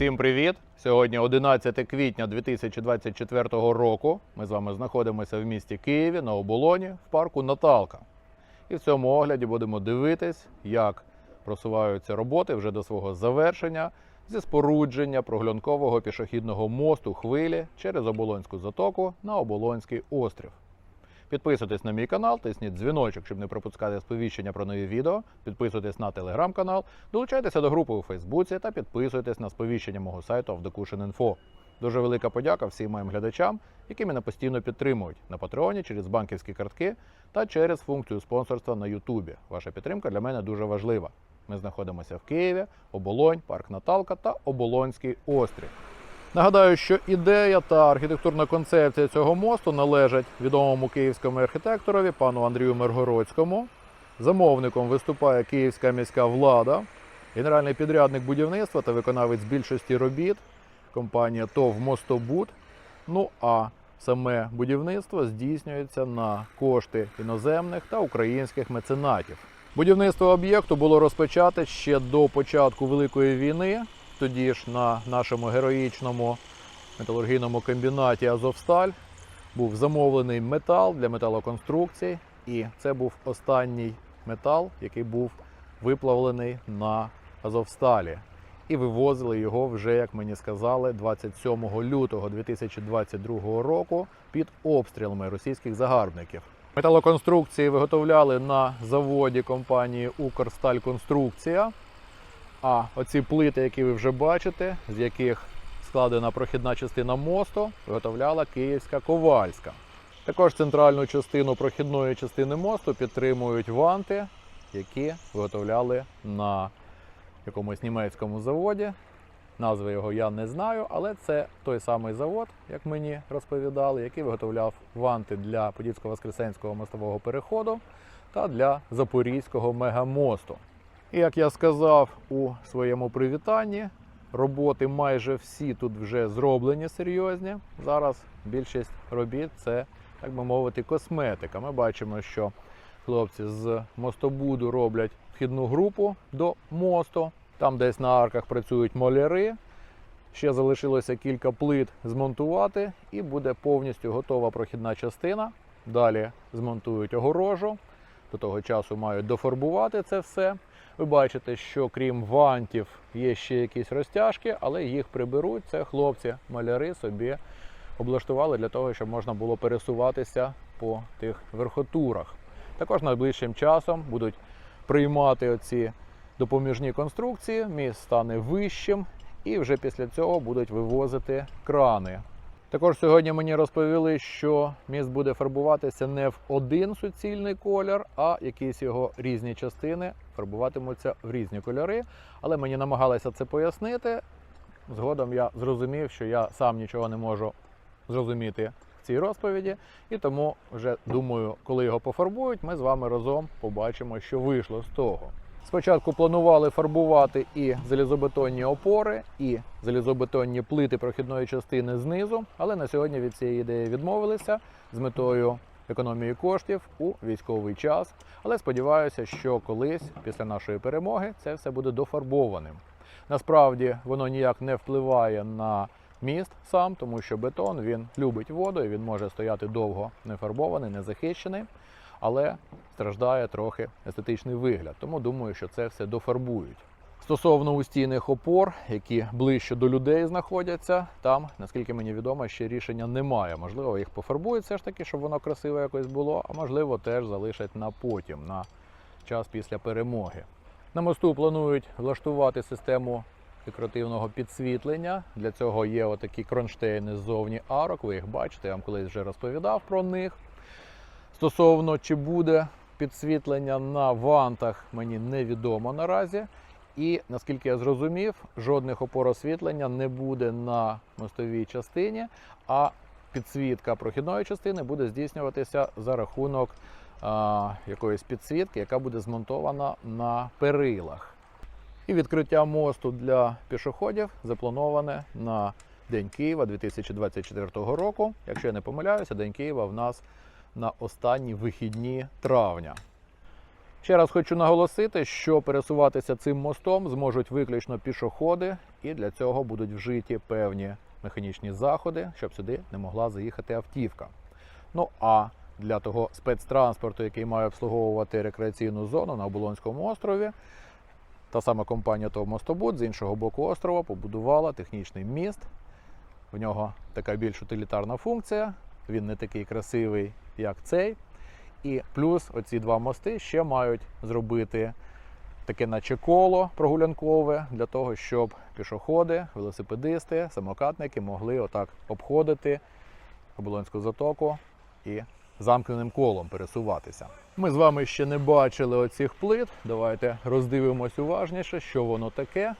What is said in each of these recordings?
Усім привіт! Сьогодні 11 квітня 2024 року. Ми з вами знаходимося в місті Києві на оболоні в парку Наталка. І в цьому огляді будемо дивитись, як просуваються роботи вже до свого завершення зі спорудження проглянкового пішохідного мосту хвилі через Оболонську затоку на Оболонський острів. Підписуйтесь на мій канал, тисніть дзвіночок, щоб не пропускати сповіщення про нові відео. Підписуйтесь на телеграм-канал, долучайтеся до групи у Фейсбуці та підписуйтесь на сповіщення мого сайту Авдокушин.Інфо. Дуже велика подяка всім моїм глядачам, які мене постійно підтримують на Патреоні через банківські картки та через функцію спонсорства на Ютубі. Ваша підтримка для мене дуже важлива. Ми знаходимося в Києві, Оболонь, парк Наталка та Оболонський острів. Нагадаю, що ідея та архітектурна концепція цього мосту належать відомому київському архітекторові пану Андрію Миргородському. Замовником виступає київська міська влада, генеральний підрядник будівництва та виконавець більшості робіт, компанія ТОВ Мостобуд. Ну а саме будівництво здійснюється на кошти іноземних та українських меценатів. Будівництво об'єкту було розпочате ще до початку Великої війни. Тоді ж на нашому героїчному металургійному комбінаті Азовсталь був замовлений метал для металоконструкцій, і це був останній метал, який був виплавлений на Азовсталі. І вивозили його вже, як мені сказали, 27 лютого 2022 року під обстрілами російських загарбників. Металоконструкції виготовляли на заводі компанії Укрстальконструкція. А оці плити, які ви вже бачите, з яких складена прохідна частина мосту, виготовляла Київська Ковальська. Також центральну частину прохідної частини мосту підтримують ванти, які виготовляли на якомусь німецькому заводі. Назви його я не знаю, але це той самий завод, як мені розповідали, який виготовляв ванти для Подільсько-Воскресенського мостового переходу та для Запорізького мегамосту. Як я сказав у своєму привітанні, роботи майже всі тут вже зроблені серйозні. Зараз більшість робіт це, так би мовити, косметика. Ми бачимо, що хлопці з мостобуду роблять вхідну групу до мосту. Там десь на арках працюють моляри. Ще залишилося кілька плит змонтувати, і буде повністю готова прохідна частина. Далі змонтують огорожу. До того часу мають дофарбувати це все. Ви бачите, що крім вантів є ще якісь розтяжки, але їх приберуть. Це хлопці, маляри собі облаштували для того, щоб можна було пересуватися по тих верхотурах. Також найближчим часом будуть приймати оці допоміжні конструкції, міст стане вищим, і вже після цього будуть вивозити крани. Також сьогодні мені розповіли, що міст буде фарбуватися не в один суцільний колір, а якісь його різні частини фарбуватимуться в різні кольори. Але мені намагалися це пояснити. Згодом я зрозумів, що я сам нічого не можу зрозуміти в цій розповіді, і тому вже думаю, коли його пофарбують, ми з вами разом побачимо, що вийшло з того. Спочатку планували фарбувати і залізобетонні опори, і залізобетонні плити прохідної частини знизу, але на сьогодні від цієї ідеї відмовилися з метою економії коштів у військовий час. Але сподіваюся, що колись після нашої перемоги це все буде дофарбованим. Насправді воно ніяк не впливає на міст сам, тому що бетон він любить воду і він може стояти довго не фарбований, не захищений але страждає трохи естетичний вигляд. Тому думаю, що це все дофарбують. Стосовно устійних опор, які ближче до людей знаходяться, там, наскільки мені відомо, ще рішення немає. Можливо, їх пофарбують все ж таки, щоб воно красиво якось було, а можливо, теж залишать на потім, на час після перемоги. На мосту планують влаштувати систему декоративного підсвітлення. Для цього є отакі кронштейни ззовні арок. Ви їх бачите, я вам колись вже розповідав про них. Стосовно чи буде підсвітлення на вантах, мені невідомо наразі. І наскільки я зрозумів, жодних опор освітлення не буде на мостовій частині, а підсвітка прохідної частини буде здійснюватися за рахунок а, якоїсь підсвітки, яка буде змонтована на перилах. І відкриття мосту для пішоходів заплановане на День Києва 2024 року. Якщо я не помиляюся, День Києва в нас на останні вихідні травня. Ще раз хочу наголосити, що пересуватися цим мостом зможуть виключно пішоходи, і для цього будуть вжиті певні механічні заходи, щоб сюди не могла заїхати автівка. Ну а для того спецтранспорту, який має обслуговувати рекреаційну зону на Оболонському острові, та сама компанія ТОВ з іншого боку острова побудувала технічний міст. В нього така більш утилітарна функція. Він не такий красивий, як цей. І плюс оці два мости ще мають зробити таке, наче коло прогулянкове, для того, щоб пішоходи, велосипедисти, самокатники могли отак обходити Оболонську затоку і замкненим колом пересуватися. Ми з вами ще не бачили оцих плит. Давайте роздивимось уважніше, що воно таке.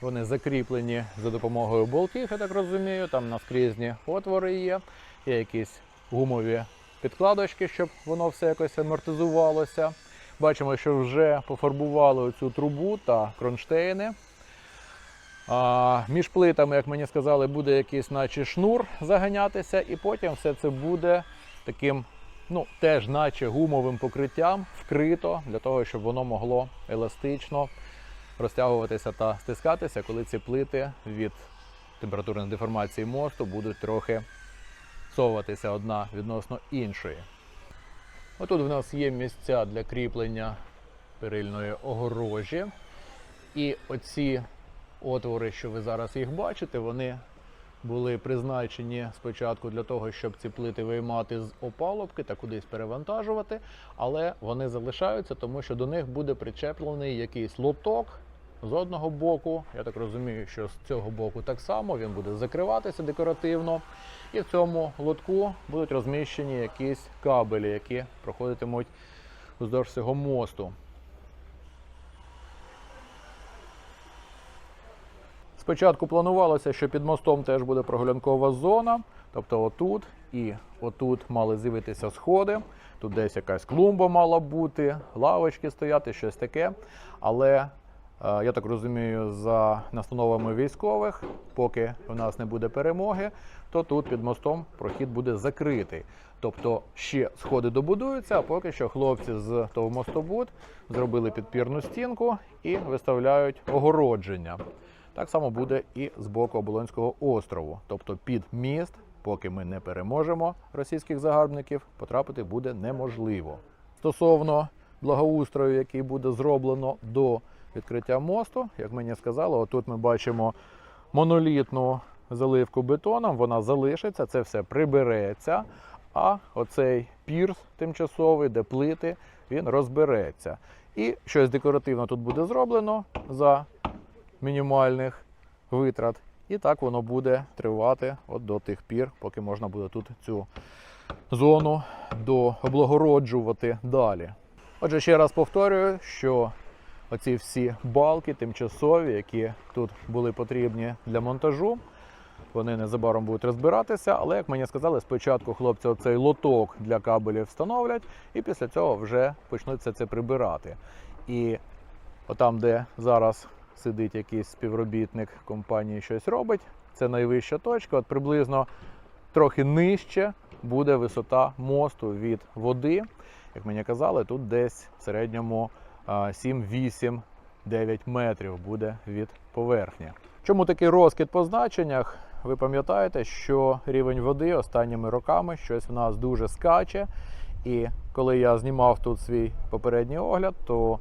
Вони закріплені за допомогою болтів, я так розумію. Там наскрізні отвори є, є якісь гумові підкладочки, щоб воно все якось амортизувалося. Бачимо, що вже пофарбували оцю трубу та кронштейни. А, між плитами, як мені сказали, буде якийсь наче шнур заганятися, і потім все це буде таким, ну, теж наче гумовим покриттям вкрито для того, щоб воно могло еластично розтягуватися та стискатися, коли ці плити від температурної деформації мосту будуть трохи совуватися одна відносно іншої. Отут в нас є місця для кріплення перильної огорожі. І оці отвори, що ви зараз їх бачите, вони були призначені спочатку для того, щоб ці плити виймати з опалубки та кудись перевантажувати, але вони залишаються, тому що до них буде причеплений якийсь лоток з одного боку. Я так розумію, що з цього боку так само він буде закриватися декоративно. І в цьому лотку будуть розміщені якісь кабелі, які проходитимуть вздовж цього мосту. Спочатку планувалося, що під мостом теж буде прогулянкова зона, тобто отут і отут мали з'явитися сходи. Тут десь якась клумба мала бути, лавочки стояти, щось таке. Але я так розумію, за настановами військових, поки у нас не буде перемоги, то тут під мостом прохід буде закритий. Тобто ще сходи добудуються, а поки що хлопці з того мостобуд зробили підпірну стінку і виставляють огородження. Так само буде і з боку Оболонського острову. Тобто під міст, поки ми не переможемо російських загарбників, потрапити буде неможливо. Стосовно благоустрою, який буде зроблено до відкриття мосту, як мені сказали, отут ми бачимо монолітну заливку бетоном, вона залишиться, це все прибереться. А оцей пірс тимчасовий, де плити, він розбереться. І щось декоративно тут буде зроблено за мінімальних витрат. І так воно буде тривати от до тих пір, поки можна буде тут цю зону дооблагороджувати далі. Отже, ще раз повторюю, що оці всі балки тимчасові, які тут були потрібні для монтажу, вони незабаром будуть розбиратися, але, як мені сказали, спочатку хлопці оцей лоток для кабелів встановлять, і після цього вже почнуться це прибирати. І отам, де зараз сидить якийсь співробітник компанії, щось робить, це найвища точка. От приблизно трохи нижче буде висота мосту від води. Як мені казали, тут десь в середньому 7-8 9 метрів буде від поверхні. Чому такий розкид по значеннях? Ви пам'ятаєте, що рівень води останніми роками щось в нас дуже скаче. І коли я знімав тут свій попередній огляд, то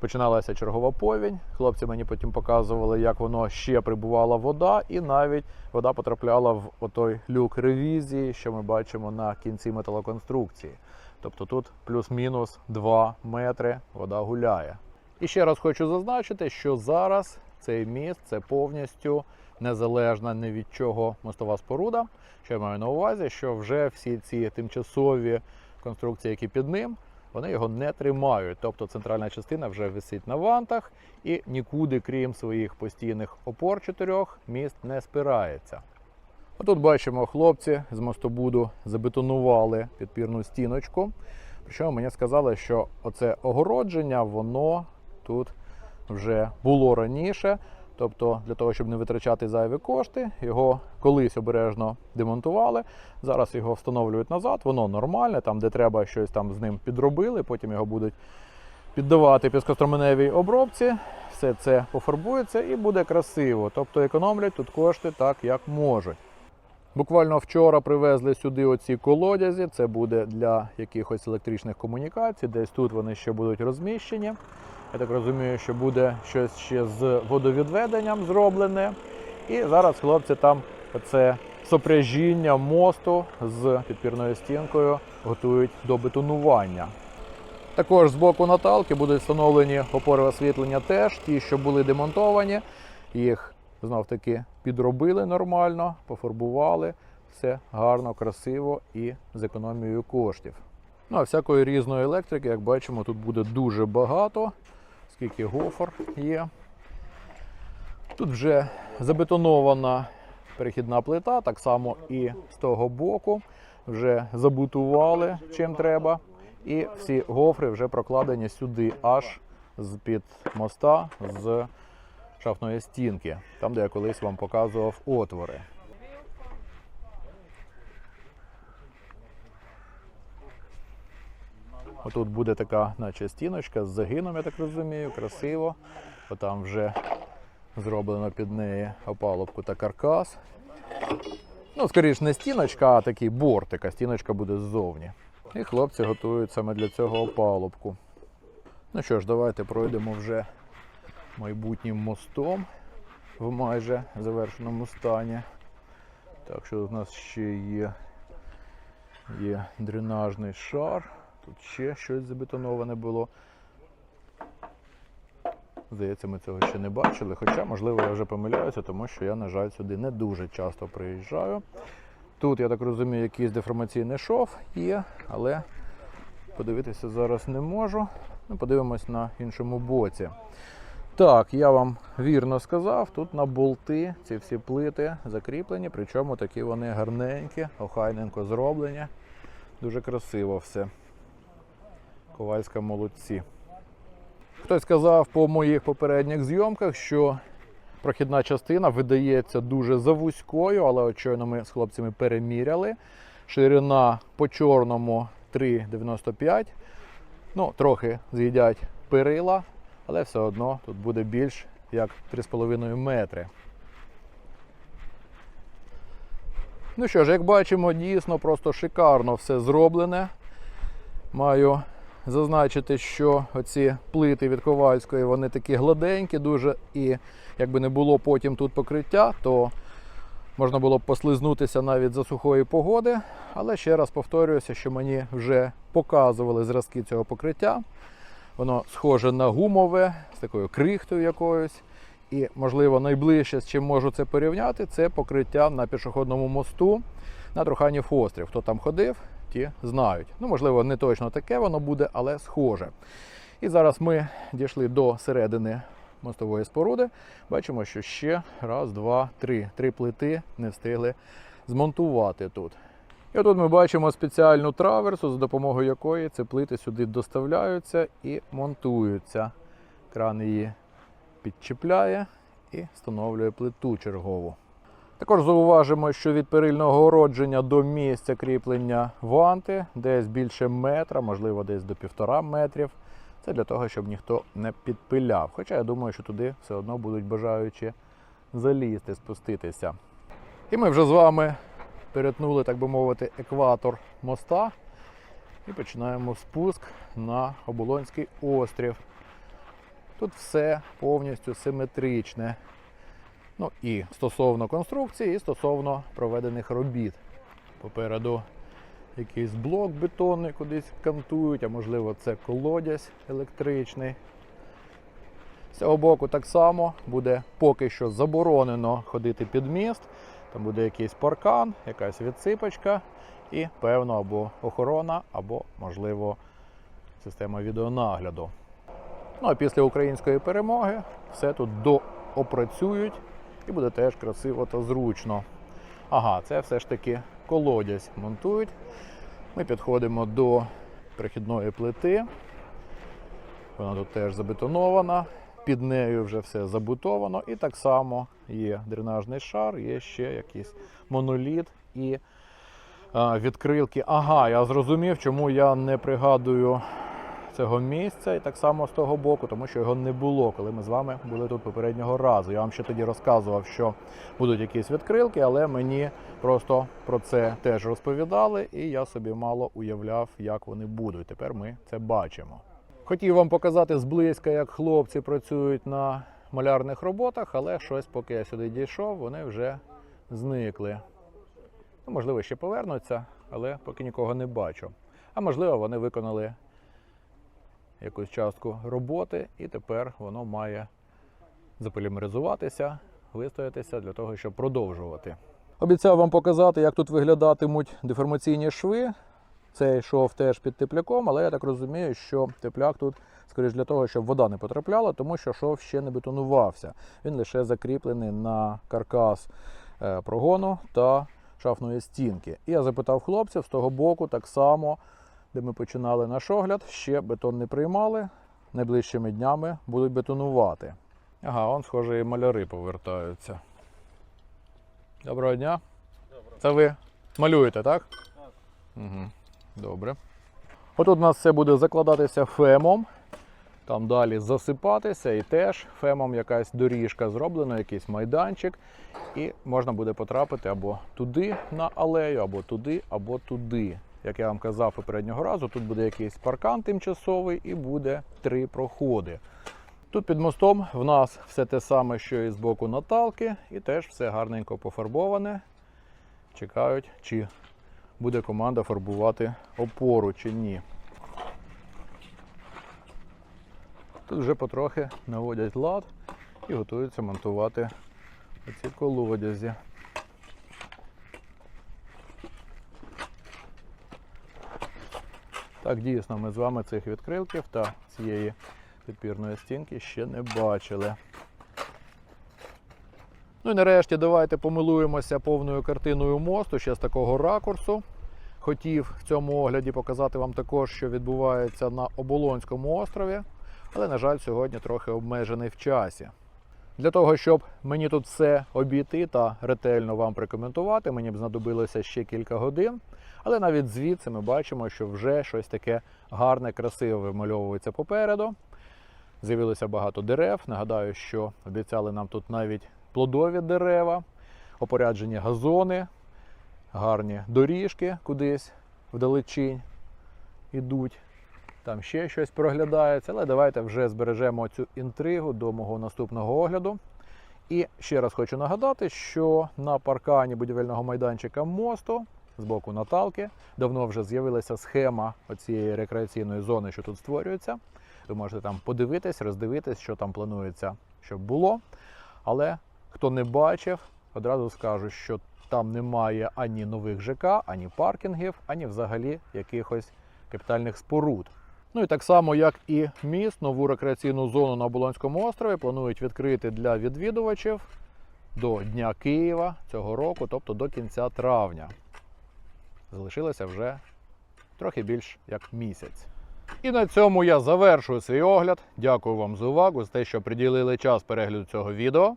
починалася чергова повінь. Хлопці мені потім показували, як воно ще прибувала вода, і навіть вода потрапляла в отой люк ревізії, що ми бачимо на кінці металоконструкції. Тобто тут плюс-мінус 2 метри вода гуляє. І ще раз хочу зазначити, що зараз цей міст це повністю незалежна ні від чого мостова споруда. Що я маю на увазі, що вже всі ці тимчасові конструкції, які під ним, вони його не тримають. Тобто центральна частина вже висить на вантах і нікуди, крім своїх постійних опор чотирьох, міст не спирається. Отут бачимо, хлопці з мостобуду забетонували підпірну стіночку. Причому мені сказали, що оце огородження, воно тут вже було раніше. Тобто, для того, щоб не витрачати зайві кошти, його колись обережно демонтували. Зараз його встановлюють назад, воно нормальне, там, де треба щось там з ним підробили, потім його будуть піддавати піскостроменевій обробці. Все це пофарбується і буде красиво. Тобто економлять тут кошти так, як можуть. Буквально вчора привезли сюди оці колодязі. Це буде для якихось електричних комунікацій. Десь тут вони ще будуть розміщені. Я так розумію, що буде щось ще з водовідведенням зроблене. І зараз хлопці там це сопряжіння мосту з підпірною стінкою готують до бетонування. Також з боку Наталки будуть встановлені опори освітлення теж, ті, що були демонтовані. Їх знов таки підробили нормально, пофарбували. Все гарно, красиво і з економією коштів. Ну а всякої різної електрики, як бачимо, тут буде дуже багато, скільки гофр є. Тут вже забетонована перехідна плита, так само і з того боку. Вже забутували чим треба. І всі гофри вже прокладені сюди, аж з-під моста, з шафної стінки, там, де я колись вам показував отвори. Отут буде така, наче стіночка з загином, я так розумію, красиво. Отам вже зроблено під неї опалубку та каркас. Ну, скоріш, не стіночка, а такий бортик, а стіночка буде ззовні. І хлопці готують саме для цього опалубку. Ну що ж, давайте пройдемо вже майбутнім мостом в майже завершеному стані. Так що у нас ще є, є дренажний шар. Тут ще щось забетоноване було. Здається, ми цього ще не бачили. Хоча, можливо, я вже помиляюся, тому що я, на жаль, сюди не дуже часто приїжджаю. Тут, я так розумію, якийсь деформаційний шов є, але подивитися зараз не можу. Ну, подивимось на іншому боці. Так, я вам вірно сказав, тут на болти ці всі плити закріплені, причому такі вони гарненькі, охайненько зроблені. Дуже красиво все. Ковальська молодці. Хтось сказав по моїх попередніх зйомках, що прохідна частина видається дуже завузькою, але от щойно ми з хлопцями переміряли. Ширина по чорному 3,95. Ну, трохи з'їдять перила, але все одно тут буде більш як 3,5 метри. Ну що ж, як бачимо, дійсно просто шикарно все зроблене. Маю зазначити, що оці плити від Ковальської вони такі гладенькі, дуже і якби не було потім тут покриття, то можна було б послизнутися навіть за сухої погоди. Але ще раз повторююся, що мені вже показували зразки цього покриття. Воно схоже на гумове, з такою крихтою якоюсь. І, можливо, найближче, з чим можу це порівняти, це покриття на пішохідному мосту на Труханів острів. Хто там ходив, ті знають. Ну, можливо, не точно таке воно буде, але схоже. І зараз ми дійшли до середини мостової споруди. Бачимо, що ще раз, два, три. Три плити не встигли змонтувати тут. І тут ми бачимо спеціальну траверсу, за допомогою якої ці плити сюди доставляються і монтуються. Кран її підчіпляє і встановлює плиту чергову. Також зауважимо, що від перильного огородження до місця кріплення ванти десь більше метра, можливо, десь до півтора метрів. Це для того, щоб ніхто не підпиляв. Хоча я думаю, що туди все одно будуть бажаючи залізти, спуститися. І ми вже з вами перетнули, так би мовити, екватор моста і починаємо спуск на Оболонський острів. Тут все повністю симетричне. Ну і стосовно конструкції, і стосовно проведених робіт. Попереду якийсь блок бетонний кудись кантують, а можливо це колодязь електричний. З цього боку так само буде поки що заборонено ходити під міст. Там буде якийсь паркан, якась відсипочка і, певно, або охорона, або, можливо, система відеонагляду. Ну а після української перемоги все тут доопрацюють і буде теж красиво та зручно. Ага, це все ж таки колодязь монтують. Ми підходимо до перехідної плити. Вона тут теж забетонована. Під нею вже все забутовано. І так само є дренажний шар, є ще якийсь моноліт і а, відкрилки. Ага, я зрозумів, чому я не пригадую цього місця і так само з того боку, тому що його не було, коли ми з вами були тут попереднього разу. Я вам ще тоді розказував, що будуть якісь відкрилки, але мені просто про це теж розповідали, і я собі мало уявляв, як вони будуть. Тепер ми це бачимо. Хотів вам показати зблизька, як хлопці працюють на малярних роботах, але щось, поки я сюди дійшов, вони вже зникли. Ну, можливо, ще повернуться, але поки нікого не бачу. А можливо, вони виконали якусь частку роботи, і тепер воно має заполімеризуватися, вистоятися для того, щоб продовжувати. Обіцяв вам показати, як тут виглядатимуть деформаційні шви. Цей шов теж під тепляком, але я так розумію, що тепляк тут, скоріш для того, щоб вода не потрапляла, тому що шов ще не бетонувався. Він лише закріплений на каркас е, прогону та шафної стінки. І я запитав хлопців з того боку, так само, де ми починали наш огляд, ще бетон не приймали. Найближчими днями будуть бетонувати. Ага, он, схоже, і маляри повертаються. Доброго дня. Це ви малюєте, так? Так. Угу. Добре. Отут у нас все буде закладатися фемом. Там далі засипатися і теж фемом якась доріжка зроблена, якийсь майданчик. І можна буде потрапити або туди на алею, або туди, або туди. Як я вам казав попереднього разу, тут буде якийсь паркан тимчасовий і буде три проходи. Тут під мостом в нас все те саме, що і з боку Наталки, і теж все гарненько пофарбоване. Чекають, чи буде команда фарбувати опору чи ні. Тут вже потрохи наводять лад і готуються монтувати оці колодязі. Так, дійсно, ми з вами цих відкрилків та цієї підпірної стінки ще не бачили. Ну і нарешті давайте помилуємося повною картиною мосту ще з такого ракурсу. Хотів в цьому огляді показати вам також, що відбувається на Оболонському острові, але, на жаль, сьогодні трохи обмежений в часі. Для того, щоб мені тут все обійти та ретельно вам прокоментувати, мені б знадобилося ще кілька годин. Але навіть звідси ми бачимо, що вже щось таке гарне, красиве вимальовується попереду. З'явилося багато дерев. Нагадаю, що обіцяли нам тут навіть плодові дерева, опоряджені газони, гарні доріжки кудись вдалечінь ідуть. Там ще щось проглядається, але давайте вже збережемо цю інтригу до мого наступного огляду. І ще раз хочу нагадати, що на паркані будівельного майданчика мосту з боку Наталки давно вже з'явилася схема цієї рекреаційної зони, що тут створюється. Ви можете там подивитись, роздивитись, що там планується, щоб було. Але хто не бачив, одразу скажу, що там немає ані нових ЖК, ані паркінгів, ані взагалі якихось капітальних споруд. Ну і так само, як і міст, нову рекреаційну зону на Оболонському острові планують відкрити для відвідувачів до Дня Києва цього року, тобто до кінця травня. Залишилося вже трохи більш як місяць. І на цьому я завершую свій огляд. Дякую вам за увагу, за те, що приділили час перегляду цього відео.